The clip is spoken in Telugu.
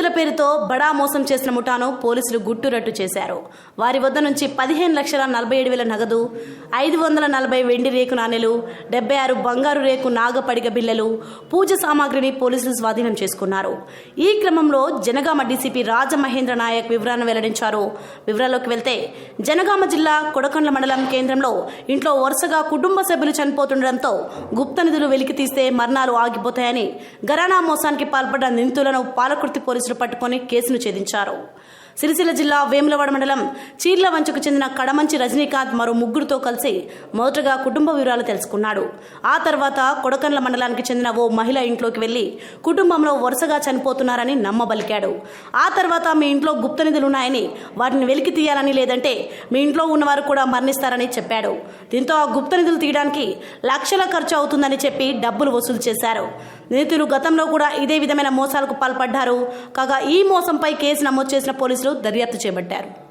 పేరుతో బడా మోసం చేసిన ముఠాను పోలీసులు గుట్టురట్టు చేశారు. వారి వద్ద నుంచి పదిహేను లక్షల నలభై ఏడు వేల నగదు ఐదు వందల నలభై వెండి రేకు నాణేలు డెబ్బై ఆరు బంగారు రేకు నాగపడిగ బిల్లలు పూజ సామాగ్రిని పోలీసులు స్వాధీనం చేసుకున్నారు. ఈ క్రమంలో జనగామ డీసీపీ రాజమహేంద్ర నాయక్ వివరాలను వెల్లడించారు. వివరాల్లోకి వెళ్తే జనగామ జిల్లా కొడకండ్ల మండలం కేంద్రంలో ఇంట్లో వరుసగా కుటుంబ సభ్యులు చనిపోతుండటంతో గుప్త నిధులు వెలికి తీస్తే మరణాలు ఆగిపోతాయని గరానా మోసానికి పాల్పడ్డ నిందితులను పాలకుర్తి పోలీసులు పట్టుకుని కేసును ఛేదించారు. సిరిసిల్ల జిల్లా వేములవాడ మండలం చీర్ల వంచకు చెందిన కడమంచి రజనీకాంత్ మరో ముగ్గురితో కలిసి మొదటగా కుటుంబ వివరాలు తెలుసుకున్నాడు. ఆ తర్వాత కొడకండ్ల మండలానికి చెందిన ఓ మహిళ ఇంట్లోకి వెళ్ళి కుటుంబంలో వరుసగా చనిపోతున్నారని నమ్మబలికాడు. ఆ తర్వాత మీ ఇంట్లో గుప్త నిధులున్నాయని వాటిని వెలికి తీయాలని లేదంటే మీ ఇంట్లో ఉన్నవారు కూడా మరణిస్తారని చెప్పాడు. దీంతో ఆ గుప్త నిధులు తీయడానికి లక్షల ఖర్చు అవుతుందని చెప్పి డబ్బులు వసూలు చేశారు. నిందితులు గతంలో కూడా ఇదే విధమైన మోసాలకు పాల్పడ్డారు. కాగా ఈ మోసంపై కేసు నమోదు చేసిన పోలీసులు దర్యాప్తు చేపట్టారు